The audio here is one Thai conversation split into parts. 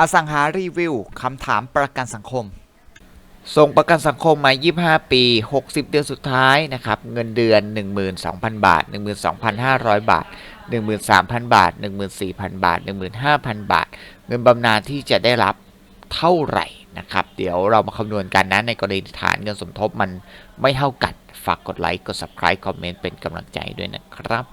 อสังหารีวิวคำถามประกันสังคม ส่งประกันสังคมมา 25 ปี 60 เดือนสุดท้ายนะครับ เงินเดือน 12,000 บาท 12,500 บาท 13,000 บาท 14,000 บาท 15,000 บาท เงินบำนาญที่จะได้รับเท่าไหร่นะครับ เดี๋ยวเรามาคำนวณกันนะ ในกรณีฐานเงินสมทบมันไม่เท่ากัน ฝากกดไลค์ กด subscribe คอมเมนต์เป็นกำลังใจด้วยนะครับ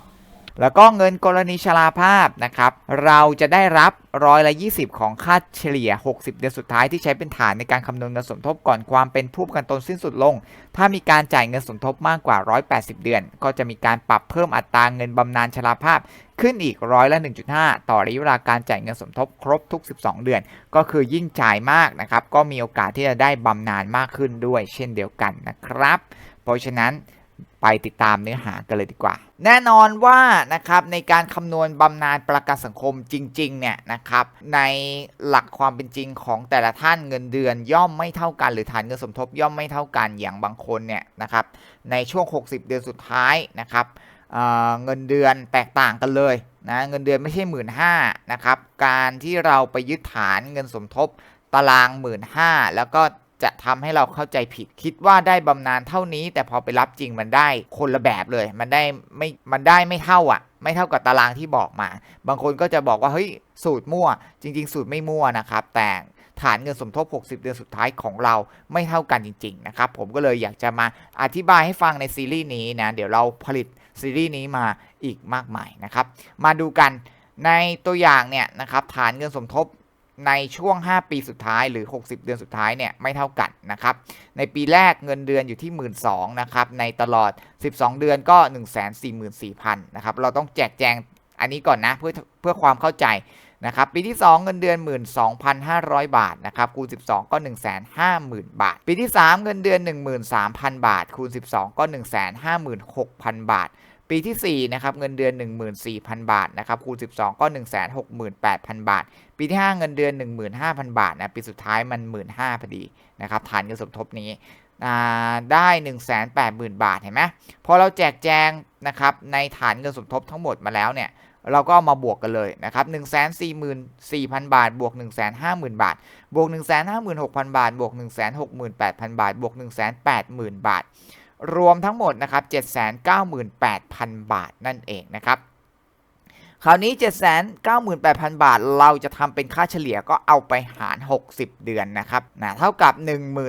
แล้วก็เงินกรณีชราภาพนะครับ เราจะได้รับร้อยละ 20 ของค่าเฉลี่ย 60 เดือนสุดท้ายที่ใช้เป็นฐานในการคำนวณเงินสมทบก่อนความเป็นผู้ประกันตนสิ้นสุดลง ถ้ามีการจ่ายเงินสมทบมากกว่า 180 เดือน ก็จะมีการปรับเพิ่มอัตราเงินบำนาญชราภาพ ขึ้นอีกร้อยละ 1.5 ต่อระยะเวลาการจ่ายเงินสมทบครบทุก 12 เดือน ก็คือยิ่งจ่ายมากนะครับ ก็มีโอกาสที่จะได้บำนาญมากขึ้นด้วย เช่นเดียวกันนะครับ เพราะฉะนั้น ไปติดตามเนื้อหากันเลยดีกว่า แน่นอนว่านะครับในการคำนวณบำนาญประกันสังคมจริงๆเนี่ยนะครับในหลักความเป็นจริงของแต่ละท่านเงินเดือนย่อมไม่เท่ากันหรือฐานเงินสมทบย่อมไม่เท่ากันอย่างบางคนเนี่ยนะครับในช่วง 60 เดือนสุดท้ายนะครับเเงินเดือนแตกต่างกันเลยนะเงินเดือนไม่ใช่หมื่นห้านะครับการที่เราไปยึดฐานเงินสมทบตารางหมื่นห้าแล้วก็ จะทำให้เราเข้าใจผิด คิดว่าได้บำนาญเท่านี้ แต่พอไปรับจริงมันได้คนละแบบเลย มันได้ไม่มันได้ไม่เท่าอะ ไม่เท่ากับตารางที่บอกมา บางคนก็จะบอกว่าเฮ้ยสูตรมั่ว จริง ๆ สูตรไม่มั่วนะครับ แต่ฐานเงินสมทบ 60 เดือนสุดท้ายของเราไม่เท่ากันจริง ๆ นะครับ ผมก็เลยอยากจะมาอธิบายให้ฟังในซีรีส์นี้นะ เดี๋ยวเราผลิตซีรีส์นี้มาอีกมากมายนะครับ มาดูกันในตัวอย่างเนี่ยนะครับฐานเงินสมทบ ในช่วง 5 ปีสุดท้ายหรือ 60 เดือนสุดท้ายเนี่ยไม่เท่ากันนะครับ ในปีแรกเงินเดือนอยู่ที่ 1 2ื่นนะครับ ในตลอด 12 เดือนก็1 4 4 4 0 0 0นะครับ เราต้องแจกแจงอันนี้ก่อนนะเพื่อเพื่อความเข้าใจนะครับปีที่ 2 เงินเดือน 12,500 บาทนะครับคูณ 12 ก็ 150,000 บาท ปีที่ 3 เงินเดือน 13,000 บาท คูณ 12 ก็ 156,000 บาท ปีที่ 4 นะครับ เงินเดือน 14,000 บาทนะครับคูณ 12 ก็ 168,000 บาท ปีที่ 5 เงินเดือน 15,000 บาทนะปีสุดท้ายมัน 15,000พอดีนะครับฐานเงินสมทบนี้ได้ 180,000 บาทเห็นไหมพอเราแจกแจงนะครับในฐานเงินสมทบทั้งหมดมาแล้วเนี่ยเราก็เอามาบวกกันเลยนะครับ144,000 บาท บวก 150,000 บาท บวก 156,000 บาท บวก 168,000 บาท บวก 180,000 บาท รวมทั้งหมดนะครับ798,000 บาทนั่นเองนะครับคราวนี้ 798,000 บาท เราจะทำเป็นค่าเฉลี่ยก็เอาไปหาร 60 เดือนนะครับนะเท่ากับ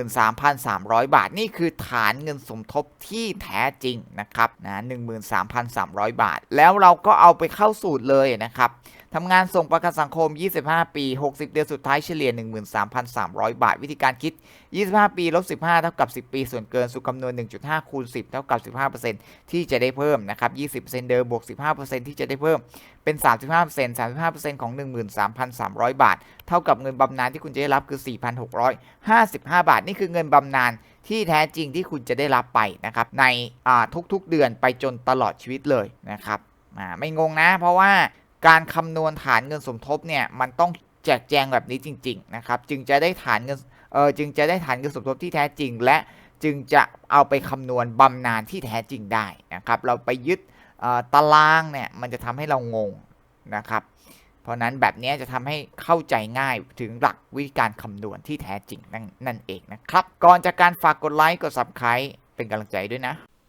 13,300 บาท นี่คือฐานเงินสมทบที่แท้จริงนะครับนะ13,300 บาท แล้วเราก็เอาไปเข้าสูตรเลยนะครับ ทำงานส่งประกันสังคม 25 ปี 60 เดือนสุดท้ายเฉลี่ย 13,300 บาท วิธีการคิด 25 ปีลบ15 เท่ากับ 10 ปี ส่วนเกินสู่คำนวณ 1.5 คูณ 10 เท่ากับ 15%ที่จะได้เพิ่มนะครับ 20%เดิมบวก 15%ที่จะได้เพิ่ม เป็น 35% 35%ของ 13,300 บาท เท่ากับเงินบำนาญที่คุณจะได้รับคือ 4,655 บาท นี่คือเงินบำนาญที่แท้จริงที่คุณจะได้รับไปนะครับ ในทุกๆเดือนไปจนตลอดชีวิตเลยนะครับไม่งงนะ เพราะว่า การคำนวณฐานเงินสมทบเนี่ยมันต้องแจกแจงแบบนี้จริง ๆ นะครับ จึงจะได้ฐานเงินเออจึงจะได้ฐานเงินสมทบที่แท้จริง และจึงจะเอาไปคำนวณบำนาญที่แท้จริงได้นะครับ เราไปยึดตารางเนี่ยมันจะทำให้เรางงนะครับ เพราะนั้นแบบนี้จะทำให้เข้าใจง่ายถึงหลักวิธีการคำนวณที่แท้จริงนั่นนั่นเองนะครับ ก่อนจากการฝากกดไลค์กด subscribe เป็นกำลังใจด้วยนะ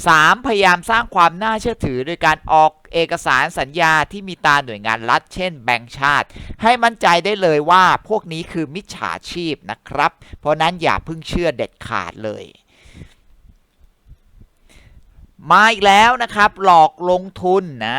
3. พยายามสร้างความน่าเชื่อถือโดยการออกเอกสารสัญญาที่มีตาหน่วยงานรัฐ เช่นแบงก์ชาติ ให้มั่นใจได้เลยว่าพวกนี้คือมิจฉาชีพนะครับ เพราะนั้นอย่าเพิ่งเชื่อเด็ดขาดเลยมาอีกแล้วนะครับ หลอกลงทุนนะ